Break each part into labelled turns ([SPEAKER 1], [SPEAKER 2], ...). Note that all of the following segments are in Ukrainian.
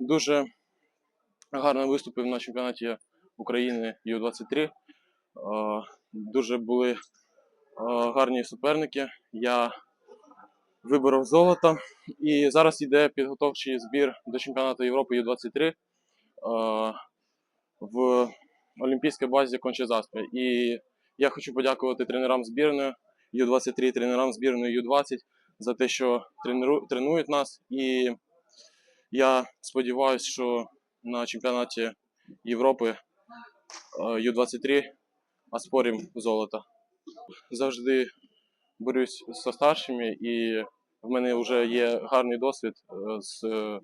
[SPEAKER 1] дуже гарно виступив на чемпіонаті України Ю-23. Е, Дуже були е, гарні суперники. Я виборов золото. І зараз йде підготовчий збір до чемпіонату Європи Ю-23 е, в Олімпійській базі Кончезаспи. І я хочу подякувати тренерам збірної Ю-23, тренерам збірної Ю-20 за те, що тренують нас. І я сподіваюся, що на чемпіонаті Європи е, Ю-23 оспорим золото. Завжди борюсь зі старшими, і в мене вже є гарний досвід е, з, е,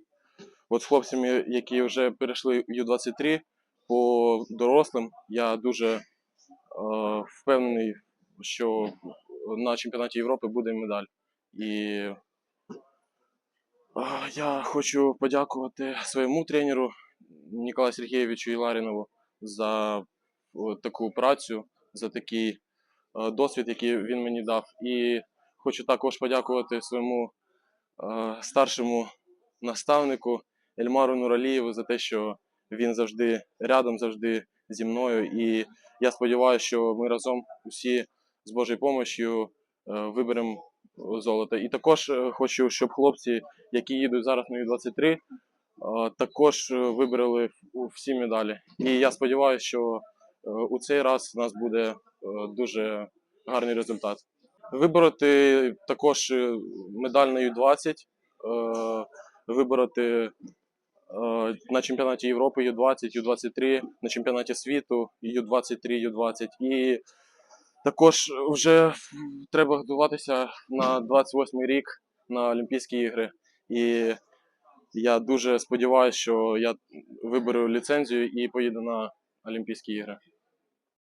[SPEAKER 1] от з хлопцями, які вже перейшли в Ю-23 по дорослим. Я дуже е, впевнений, що на чемпіонаті Європи буде медаль. І я хочу подякувати своєму тренеру Ніколаю Сергійовичу Іларінову за таку працю, за такий е, досвід, який він мені дав. І хочу також подякувати своєму е, старшому наставнику Ельмару Нуралієву за те, що він завжди рядом, завжди зі мною. І я сподіваюся, що ми разом усі з Божою допомогою е, виберемо золото. І також е, хочу, щоб хлопці, які їдуть зараз на Ю-23, е, також е, вибрали всі медалі. І я сподіваюся, що у цей раз у нас буде дуже гарний результат. Вибороти також медаль на Ю-20, е, вибороти на чемпіонаті Європи Ю-20, Ю-23, на чемпіонаті світу Ю-23, Ю-20. І також вже треба готуватися на 28-й рік на Олімпійські ігри. І я дуже сподіваюся, що я виберу ліцензію і поїду на Олімпійські ігри.